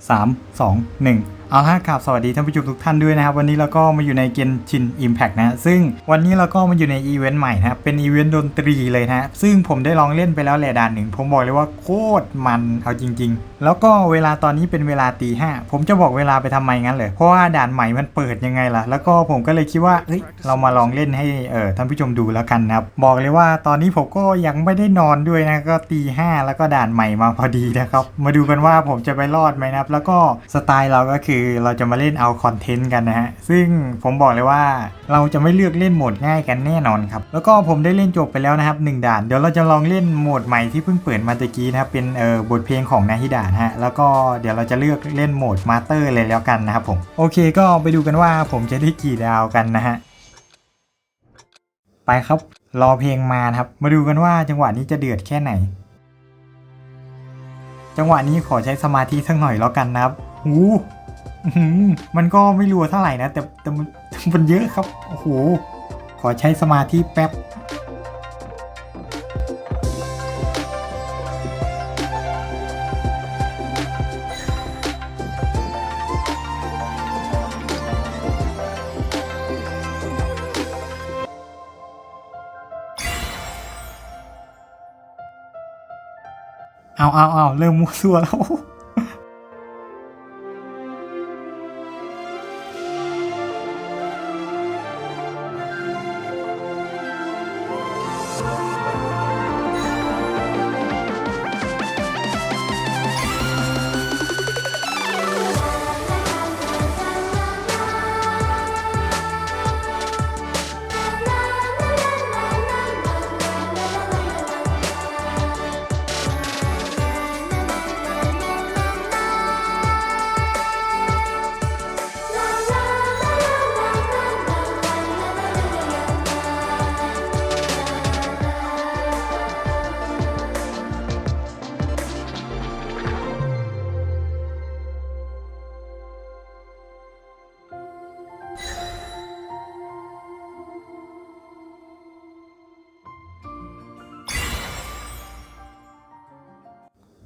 3 2 1 เอาละครับสวัสดีท่านผู้ชมทุกท่านด้วยนะครับ วันนี้เราก็มาอยู่ในเกนชิน Impact นะซึ่งวันนี้เราก็มาอยู่ในอีเวนต์ใหม่นะครับเป็นอีเวนต์ดนตรีเลยนะซึ่งผมได้ลองเล่นไปแล้วแหละด่านหนึ่งผมบอกเลยว่าโคตรมันเอาจริง ๆ แล้วก็เวลาตอนนี้เป็นเวลาตีห้าผมจะบอกเวลาไปทำไมงั้นเลยเพราะว่าด่านใหม่มันเปิดยังไงล่ะ แล้วก็ผมก็เลยคิดว่าเอ้ยเรามาลองเล่นให้เออท่านผู้ชมดูแล้วกันนะครับบอกเลยว่าตอนนี้ผมก็ยังไม่ได้นอนด้วยนะก็ตีห้าแล้วก็ด่านใหม่มาพอดีนะครับมาดูกันว่าผมจะไปรอดไหมนะครับแล้วก็สไตล์เราก็คือเราจะมาเล่นเอาคอนเทนต์กันนะฮะ ซึ่งผมบอกเลยว่าเราจะไม่เลือกเล่นโหมดง่ายกันแน่นอนครับ แล้วก็ผมได้เล่นจบไปแล้วนะครับหนึ่งด่าน เดี๋ยวเราจะลองเล่นโหมดใหม่ที่เพิ่งเปิดมาตะกี้นะครับ เป็นเอ่อบทเพลงของนาฮิดะนะฮะ แล้วก็เดี๋ยวเราจะเลือกเล่นโหมดมาสเตอร์เลยแล้วกันนะครับผม โอเคก็ไปดูกันว่าผมจะได้กี่ดาวกันนะฮะ ไปครับ รอเพลงมาครับ มาดูกันว่าจังหวะนี้จะเดือดแค่ไหนจังหวะนี้ขอใช้สมาธิสักหน่อยแล้วกันนะครับ หู มันก็ไม่รัวเท่าไหร่นะ แต่แต่มันมันเยอะครับ โอ้โห ขอใช้สมาธิแป๊บ เอาเอาเอาเริ่มมั่วซั่วแล้ว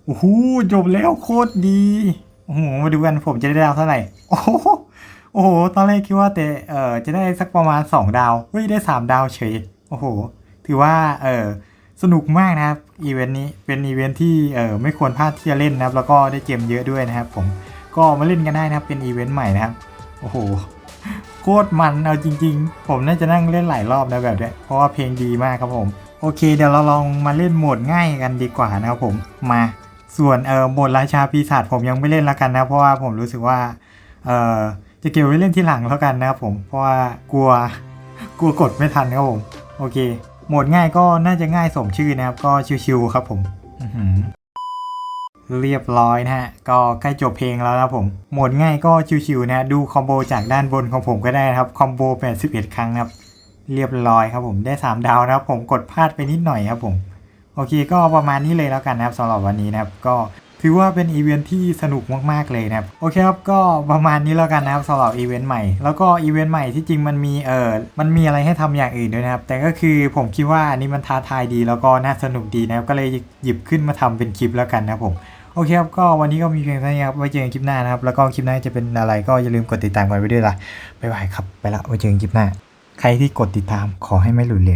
โอ้โหจบแล้วโคตรดีโอ้โหมาดูกันผมจะได้ดาวเท่าไหร่โอ้โหโอ้โหตอนแรกคิดว่าแต่เออจะได้สักประมาณ 2 ดาวเฮ้ยได้ 3 ดาวเฉยโอ้โห ถือว่าเออสนุกมากนะครับอีเวนต์นี้เป็นอีเวนต์ที่เออไม่ควรพลาดที่จะเล่นนะครับ แล้วก็ได้เกมเยอะด้วยนะครับ ผมก็มาเล่นกันได้นะครับเป็นอีเวนต์ใหม่นะครับโอ้โหโคตรมันเอาจริง ๆ ผมน่าจะนั่งเล่นหลายรอบนะแบบเนี้ยเพราะว่าเพลงดีมากครับผม โอเค เดี๋ยวเราลองมาเล่นโหมดง่ายกันดีกว่านะครับผมมา ส่วนเออโหมดราชาปีศาจผมยังไม่เล่นแล้วกันนะ เพราะว่าผมรู้สึกว่าเออจะเก็บไว้เล่นที่หลังแล้วกันนะครับผมเพราะว่ากลัวกลัวกดไม่ทันครับผมโอเคโหมดง่ายก็น่าจะง่ายสมชื่อนะครับ ก็ชิวๆครับผมเรียบร้อยนะฮะ ก็ใกล้จบเพลงแล้วนะผม โหมดง่ายก็ชิวๆนะดูคอมโบจากด้านบนของผมก็ได้นะครับ คอมโบ 81 ครั้งครับ เรียบร้อยครับผม ได้ 3 ดาวนะครับผมกดพลาดไปนิดหน่อยครับผม โอเคก็ประมาณนี้เลยแล้วกันนะครับสำหรับวันนี้นะครับก็ถือว่าเป็นอีเวนท์ที่สนุกมากๆเลยนะครับโอเคครับก็ประมาณนี้แล้วกันนะครับสำหรับอีเวนต์ใหม่ แล้วก็อีเวนต์ใหม่ที่จริงมันมีเออมันมีอะไรให้ทำอย่างอื่นด้วยนะครับ แต่ก็คือผมคิดว่าอันนี้มันท้าทายดีแล้วก็น่าสนุกดีนะครับก็เลยหยิบขึ้นมาทำเป็นคลิปแล้วกันนะครับผมโอเคครับก็วันนี้ก็มีเพียงเท่านี้ครับไว้เจอกันคลิปหน้านะครับแล้วก็คลิปหน้าจะเป็นอะไรก็อย่าลืมกดติดตามกันไว้ด้วยล่ะบ๊ายบายครับไปละไว้เจอกันคลิปหน้า ใครที่กดติดตามขอให้ไม่หลุดเลย